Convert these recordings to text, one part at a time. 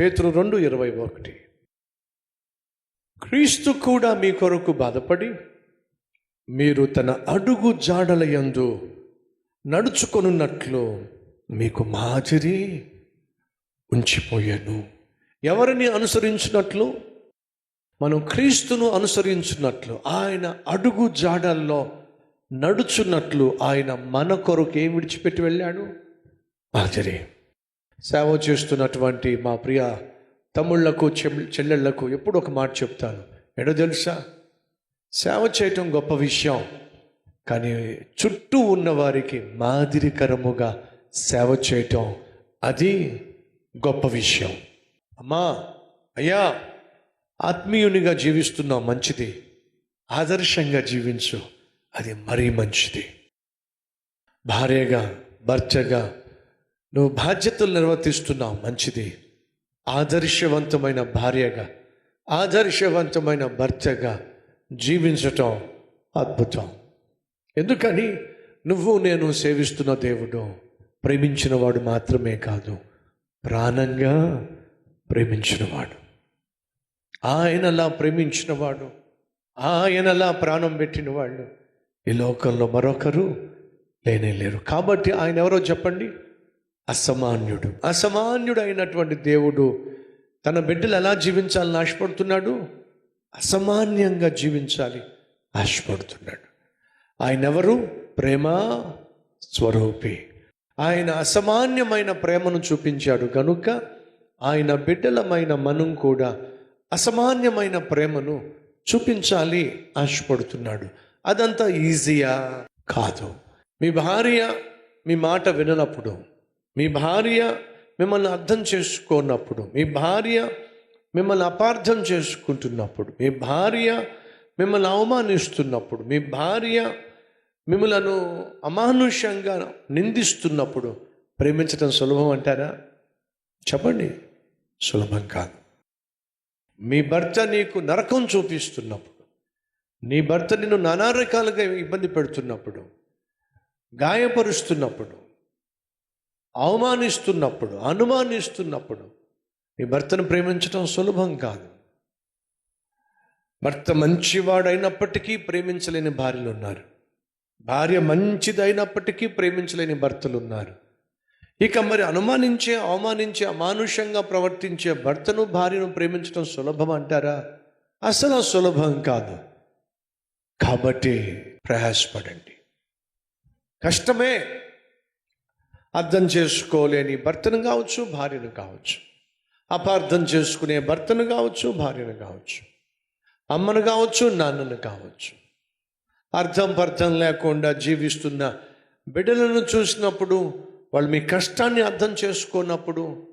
పేతురు రెండు ఇరవై ఒకటి. క్రీస్తు కూడా మీ కొరకు బాధపడి మీరు తన అడుగు జాడల యందు నడుచుకొనున్నట్లు మీకు మాదిరి ఉంచిపోయాను. ఎవరిని అనుసరించినట్లు? మనం క్రీస్తును అనుసరించినట్లు ఆయన అడుగు జాడల్లో నడుచున్నట్లు ఆయన మన కొరకు ఏం విడిచిపెట్టి వెళ్ళాడు? మాదిరి. సేవ చేస్తున్నటువంటి మా ప్రియ తమ్ముళ్ళకు చెల్లెళ్ళకు ఎప్పుడు ఒక మాట చెప్తాను. ఎడో తెలుసా? సేవ చేయటం గొప్ప విషయం కానీ చుట్టూ ఉన్నవారికి మాదిరికరముగా సేవ చేయటం అది గొప్ప విషయం. అమ్మా అయ్యా ఆత్మీయునిగా జీవిస్తున్నావు మంచిది ఆదర్శంగా జీవించు అది మరీ మంచిది. భార్యగా భర్తగా నువ్వు బాధ్యతలు నిర్వర్తిస్తున్నావు మంచిది. ఆదర్శవంతమైన భార్యగా ఆదర్శవంతమైన భర్తగా జీవించటం అద్భుతం. ఎందుకని? నువ్వు నేను సేవిస్తున్న దేవుడు ప్రేమించినవాడు మాత్రమే కాదు ప్రాణంగా ప్రేమించినవాడు. ఆయనలా ప్రేమించినవాడు ఆయనలా ప్రాణం పెట్టినవాళ్ళు ఈ లోకంలో మరొకరు లేనే లేరు. కాబట్టి ఆయన ఎవరో చెప్పండి? అసమాన్యుడు. అసమాన్యుడు అయినటువంటి దేవుడు తన బిడ్డలు ఎలా జీవించాలని ఆశపడుతున్నాడు? అసమాన్యంగా జీవించాలి ఆశపడుతున్నాడు. ఆయన ఎవరు ప్రేమ స్వరూపి. ఆయన అసమాన్యమైన ప్రేమను చూపించాడు కనుక ఆయన బిడ్డలమైన మనం కూడా అసమాన్యమైన ప్రేమను చూపించాలి ఆశపడుతున్నాడు. అదంతా ఈజీయా? కాదు. మీ భార్య మీ మాట విననప్పుడు మీ భార్య మిమ్మల్ని అర్థం చేసుకోనప్పుడు మీ భార్య మిమ్మల్ని అపార్థం చేసుకుంటున్నప్పుడు మీ భార్య మిమ్మల్ని అవమానిస్తున్నప్పుడు మీ భార్య మిమ్మలను అమానుష్యంగా నిందిస్తున్నప్పుడు ప్రేమించడం సులభం అంటారా? చెప్పండి. సులభం కాదు. మీ భర్త నీకు నరకం చూపిస్తున్నప్పుడు నీ భర్త నిన్ను నానా రకాలుగా ఇబ్బంది పెడుతున్నప్పుడు గాయపరుస్తున్నప్పుడు అవమానిస్తున్నప్పుడు అనుమానిస్తున్నప్పుడు మీ భర్తను ప్రేమించడం సులభం కాదు. భర్త మంచివాడైనప్పటికీ ప్రేమించలేని భార్యలు ఉన్నారు భార్య మంచిదైనప్పటికీ ప్రేమించలేని భర్తలు ఉన్నారు ఇక మరి అనుమానించే అవమానించే అమానుషంగా ప్రవర్తించే భర్తను భార్యను ప్రేమించడం సులభం అంటారా? అసలు సులభం కాదు. కాబట్టి ప్రయాసపడండి. కష్టమే. అర్థం చేసుకోలేని భర్తను కావచ్చు భార్యను కావచ్చు. అపార్థం చేసుకునే భర్తను కావచ్చు భార్యను కావచ్చు. అమ్మను కావచ్చు నాన్నను కావచ్చు. అర్థం పర్థం లేకుండా జీవిస్తున్న బిడ్డలను చూసినప్పుడు వాళ్ళు మీ కష్టాన్ని అర్థం చేసుకున్నప్పుడు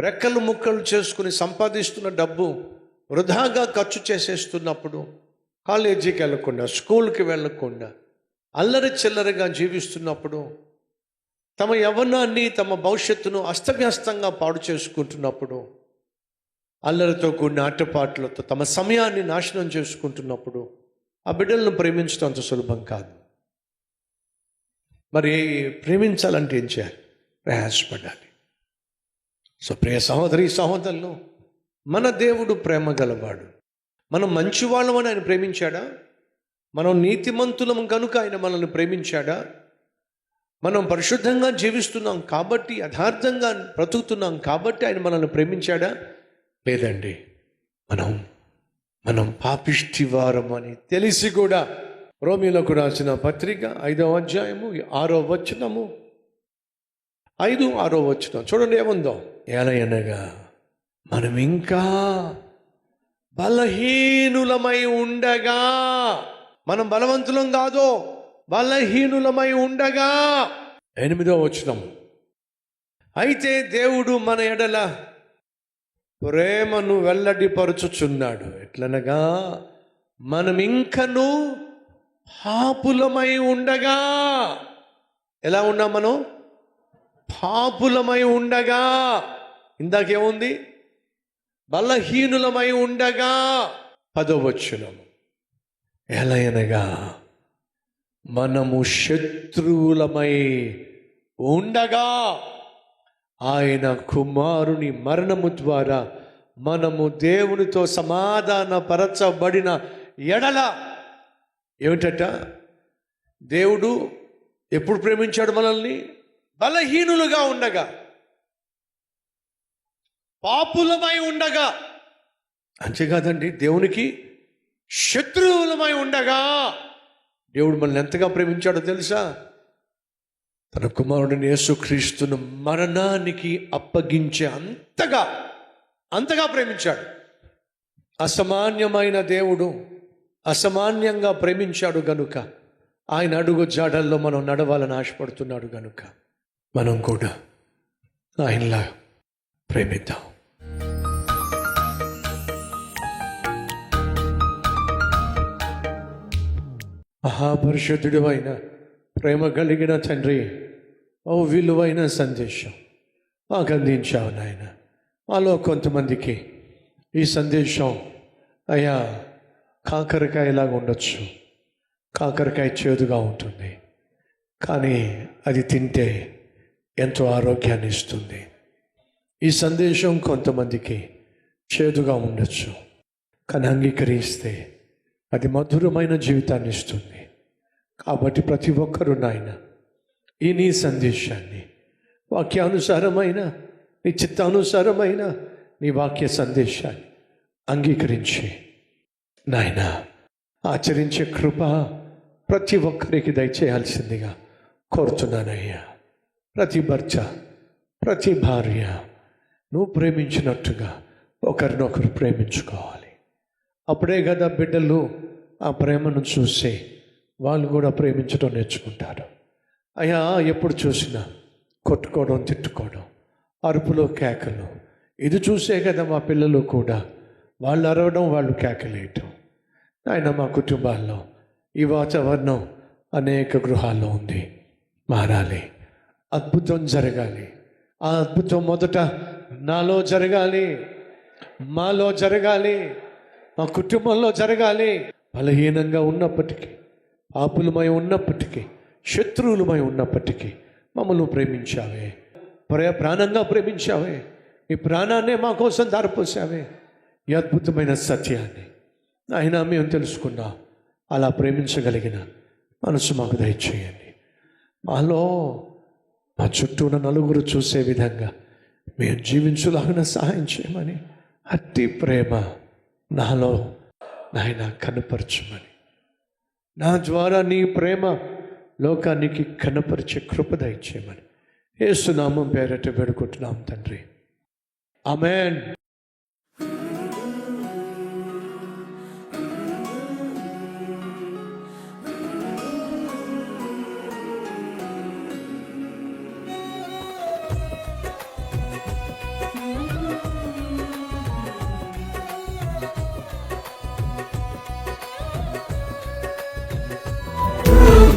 రెక్కలు ముక్కలు చేసుకుని సంపాదిస్తున్న డబ్బు వృధాగా ఖర్చు చేసేస్తున్నప్పుడు కాలేజీకి వెళ్ళకుండా స్కూల్కి వెళ్ళకుండా అల్లరి చిల్లరగా జీవిస్తున్నప్పుడు తమ యవ్వనాన్ని తమ భవిష్యత్తును అస్తవ్యస్తంగా పాడు చేసుకుంటున్నప్పుడు అల్లరితో కూడిన ఆటపాటలతో తమ సమయాన్ని నాశనం చేసుకుంటున్నప్పుడు ఆ బిడ్డలను ప్రేమించడం అంత సులభం కాదు. మరి ప్రేమించాలంటే ఏం చేయాలి? ప్రయాసపడాలి. సో ప్రియ సహోదరి సహోదరులు మన దేవుడు ప్రేమ గలవాడు. మనం మంచివాళ్ళమని ఆయన ప్రేమించాడా? మనం నీతిమంతులం కనుక ఆయన మనల్ని ప్రేమించాడా? మనం పరిశుద్ధంగా జీవిస్తున్నాం కాబట్టి యథార్థంగా బ్రతుకుతున్నాం కాబట్టి ఆయన మనల్ని ప్రేమించాడా? లేదండి. మనం మనం పాపిష్టివారం అని తెలిసి కూడా రోమిలకు రాసిన పత్రిక ఐదవ అధ్యాయము ఆరో వచనము. ఐదు ఆరో వచనం. చూడండి ఏముందో? ఎలయనగా మనం ఇంకా బలహీనులమై ఉండగా మనం బలవంతులం కాదు. బలహీనులమై ఉండగా. ఎనిమిదో వచనం. అయితే దేవుడు మన ఎడల ప్రేమను వెల్లడిపరుచుచున్నాడు. ఎట్లనగా? మనం ఇంకను పాపులమై ఉండగా. ఎలా ఉన్నాం మనం? పాపులమై ఉండగా. ఇందాకేముంది? బలహీనులమై ఉండగా. పదవచ్చునము ఎలయనగా మనము శత్రువులమై ఉండగా ఆయన కుమారుని మరణము ద్వారా మనము దేవునితో సమాధానపరచబడిన ఎడల ఏమిటట? దేవుడు ఎప్పుడు ప్రేమించాడు మనల్ని? బలహీనులుగా ఉండగా. పాపులమై ఉండగా. అంతేకాదండి దేవునికి శత్రువులమై ఉండగా. దేవుడు మనల్ని ఎంతగా ప్రేమించాడో తెలుసా? తన కుమారుడిని యేసుక్రీస్తును మరణానికి అప్పగించే అంతగా అంతగా ప్రేమించాడు. అసమాన్యమైన దేవుడు అసమాన్యంగా ప్రేమించాడు గనుక ఆయన అడుగు జాడల్లో మనం నడవాలని ఆశపడుతున్నాడు గనుక మనం కూడా ఆయనలా ప్రేమిద్దాం. మహాపరిషుద్ధుడు అయిన ప్రేమ కలిగిన తండ్రి ఓ విలువైన సందేశం మాకు అందించావు నాయన. మాలో కొంతమందికి ఈ సందేశం అయ్యా కాకరకాయలాగా ఉండొచ్చు. కాకరకాయ చేదుగా ఉంటుంది. కానీ అది తింటే ఎంతో ఆరోగ్యాన్ని ఇస్తుంది. ఈ సందేశం కొంతమందికి చేదుగా ఉండొచ్చు. కానీ అంగీకరిస్తే అది మధురమైన జీవితాన్ని ఇస్తుంది. కాబట్టి ప్రతి ఒక్కరూ నాయన ఈ నీ సందేశాన్ని వాక్యానుసారమైన నీ చిత్తానుసారమైన నీ వాక్య సందేశాన్ని అంగీకరించి నాయన ఆచరించే కృప ప్రతి ఒక్కరికి దయచేయాల్సిందిగా కోరుతున్నానయ్యా. ప్రతి భర్త ప్రతి భార్య నువ్వు ప్రేమించినట్టుగా ఒకరినొకరు ప్రేమించుకోవాలి. అప్పుడే కదా బిడ్డలు ఆ ప్రేమను చూసి. వాళ్ళు కూడా ప్రేమించడం నేర్చుకుంటారు. అయ్యా ఎప్పుడు చూసినా కొట్టుకోవడం తిట్టుకోవడం అరుపులో కేకలు. ఇది చూసే కదా మా పిల్లలు కూడా. వాళ్ళు అరవడం వాళ్ళు కేకలేయటం. ఆయన మా కుటుంబాల్లో ఈ వాతావరణం అనేక గృహాల్లో ఉంది. మారాలి. అద్భుతం జరగాలి. ఆ అద్భుతం మొదట నాలో జరగాలి. మాలో జరగాలి. మా కుటుంబంలో జరగాలి. బలహీనంగా ఉన్నప్పటికీ పాపులమై ఉన్నప్పటికీ శత్రువులమై ఉన్నప్పటికీ మమ్మల్ని ప్రేమించావే. ప్రే ప్రాణంగా ప్రేమించావే. ఈ ప్రాణాన్నే మా కోసం దారిపోసావే. ఈ అద్భుతమైన సత్యాన్ని అయినా మేము తెలుసుకున్నా. అలా ప్రేమించగలిగిన మనసు మాకు దయచేయండి. మాలో మా చుట్టూ ఉన్న నలుగురు చూసే విధంగా మేము జీవించులాగిన సహాయం చేయమని అతి ప్రేమ. నాలో నాయన కనపరచమని. నా ద్వారా నీ ప్రేమ లోకానికి కనపరిచే కృప దయచేయమని. ఏసునామం పేరట వేడుకుంటున్నాం తండ్రి. ఆమెన్.